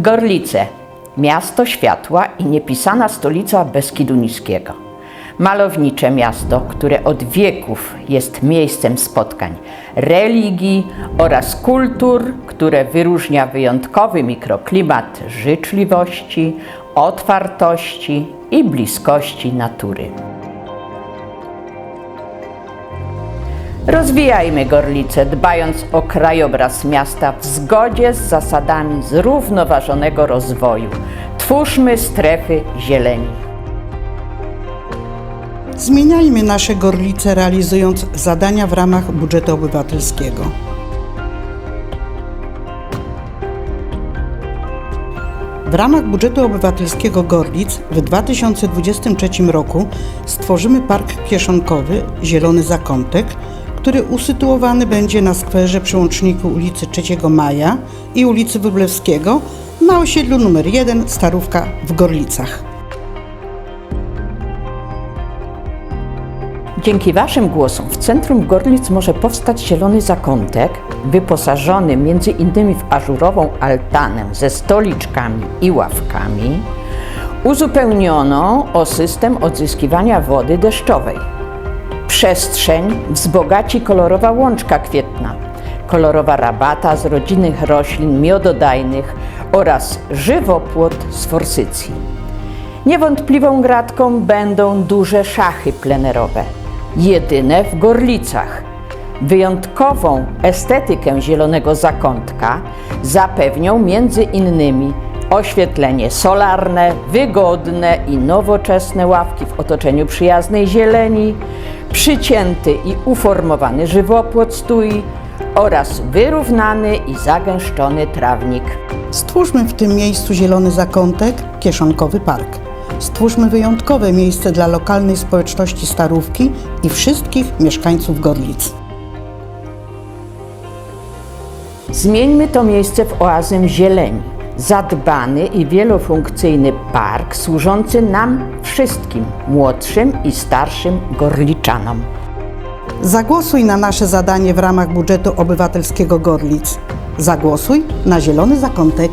Gorlice, miasto światła i niepisana stolica Beskidu Niskiego. Malownicze miasto, które od wieków jest miejscem spotkań religii oraz kultur, które wyróżnia wyjątkowy mikroklimat życzliwości, otwartości i bliskości natury. Rozwijajmy Gorlice, dbając o krajobraz miasta w zgodzie z zasadami zrównoważonego rozwoju. Twórzmy strefy zieleni. Zmieniajmy nasze Gorlice, realizując zadania w ramach budżetu obywatelskiego. W ramach budżetu obywatelskiego Gorlic w 2023 roku stworzymy park kieszonkowy Zielony Zakątek, który usytuowany będzie na skwerze przy łączniku ulicy 3 Maja i ulicy Wróblewskiego na osiedlu nr 1 Starówka w Gorlicach. Dzięki Waszym głosom w centrum Gorlic może powstać zielony zakątek, wyposażony między innymi w ażurową altanę ze stoliczkami i ławkami, uzupełnioną o system odzyskiwania wody deszczowej. Przestrzeń wzbogaci kolorowa łączka kwietna, kolorowa rabata z rodzinnych roślin miododajnych oraz żywopłot z forsycji. Niewątpliwą gratką będą duże szachy plenerowe, jedyne w Gorlicach. Wyjątkową estetykę zielonego zakątka zapewnią między innymi oświetlenie solarne, wygodne i nowoczesne ławki w otoczeniu przyjaznej zieleni, przycięty i uformowany żywopłot stój oraz wyrównany i zagęszczony trawnik. Stwórzmy w tym miejscu zielony zakątek, kieszonkowy park. Stwórzmy wyjątkowe miejsce dla lokalnej społeczności Starówki i wszystkich mieszkańców Gorlic. Zmieńmy to miejsce w oazę zieleni. Zadbany i wielofunkcyjny park służący nam wszystkim, młodszym i starszym gorliczanom. Zagłosuj na nasze zadanie w ramach budżetu obywatelskiego Gorlic. Zagłosuj na zielony zakątek.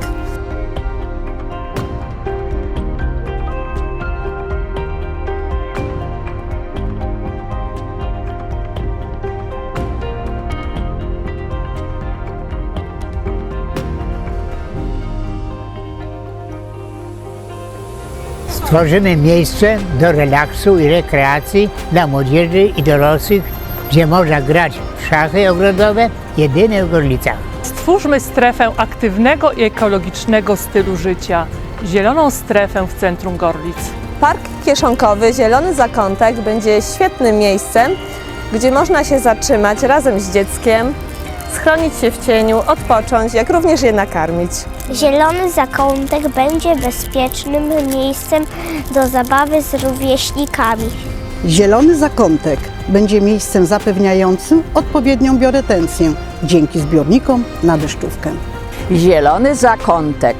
Stworzymy miejsce do relaksu i rekreacji dla młodzieży i dorosłych, gdzie można grać w szachy ogrodowe, jedyne w Gorlicach. Stwórzmy strefę aktywnego i ekologicznego stylu życia, zieloną strefę w centrum Gorlic. Park Kieszonkowy Zielony Zakątek będzie świetnym miejscem, gdzie można się zatrzymać razem z dzieckiem, schronić się w cieniu, odpocząć, jak również je nakarmić. Zielony zakątek będzie bezpiecznym miejscem do zabawy z rówieśnikami. Zielony zakątek będzie miejscem zapewniającym odpowiednią bioretencję dzięki zbiornikom na deszczówkę. Zielony zakątek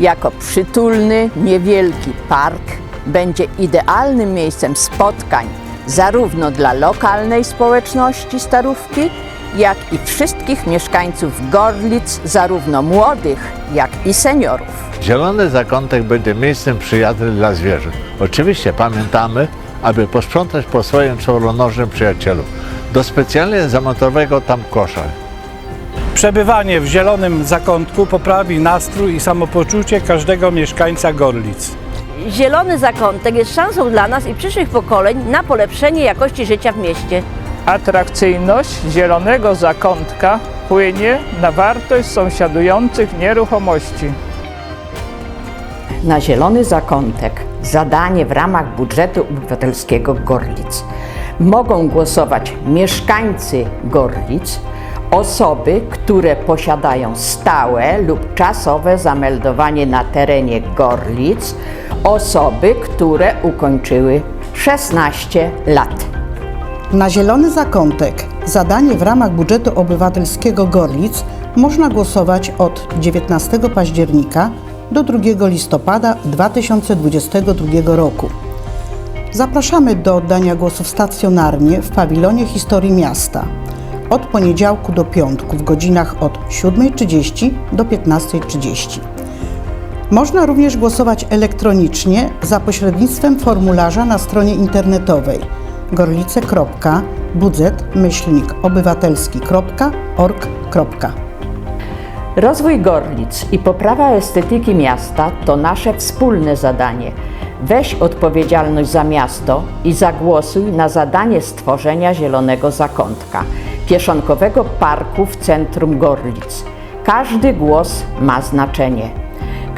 jako przytulny, niewielki park będzie idealnym miejscem spotkań zarówno dla lokalnej społeczności Starówki, jak i wszystkich mieszkańców Gorlic, zarówno młodych, jak i seniorów. Zielony zakątek będzie miejscem przyjaznym dla zwierząt. Oczywiście pamiętamy, aby posprzątać po swoim czworonożnym przyjacielu. Do specjalnie zamontowanego tam kosza. Przebywanie w zielonym zakątku poprawi nastrój i samopoczucie każdego mieszkańca Gorlic. Zielony zakątek jest szansą dla nas i przyszłych pokoleń na polepszenie jakości życia w mieście. Atrakcyjność zielonego zakątka płynie na wartość sąsiadujących nieruchomości. Na Zielony Zakątek zadanie w ramach budżetu obywatelskiego Gorlic mogą głosować mieszkańcy Gorlic, osoby, które posiadają stałe lub czasowe zameldowanie na terenie Gorlic, osoby, które ukończyły 16 lat. Na zielony zakątek zadanie w ramach budżetu obywatelskiego Gorlic można głosować od 19 października do 2 listopada 2022 roku. Zapraszamy do oddania głosów stacjonarnie w pawilonie historii miasta od poniedziałku do piątku w godzinach od 7.30 do 15.30. Można również głosować elektronicznie za pośrednictwem formularza na stronie internetowej gorlice.budżet-obywatelski.org. Rozwój Gorlic i poprawa estetyki miasta to nasze wspólne zadanie. Weź odpowiedzialność za miasto i zagłosuj na zadanie stworzenia Zielonego Zakątka, kieszonkowego parku w centrum Gorlic. Każdy głos ma znaczenie.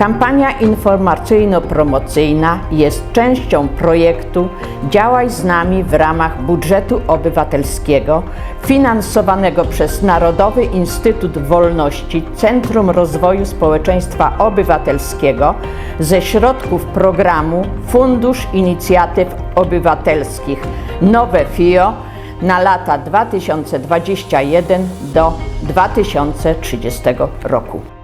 Kampania informacyjno-promocyjna jest częścią projektu Działaj z nami w ramach budżetu obywatelskiego finansowanego przez Narodowy Instytut Wolności Centrum Rozwoju Społeczeństwa Obywatelskiego ze środków programu Fundusz Inicjatyw Obywatelskich Nowe FIO na lata 2021 do 2030 roku.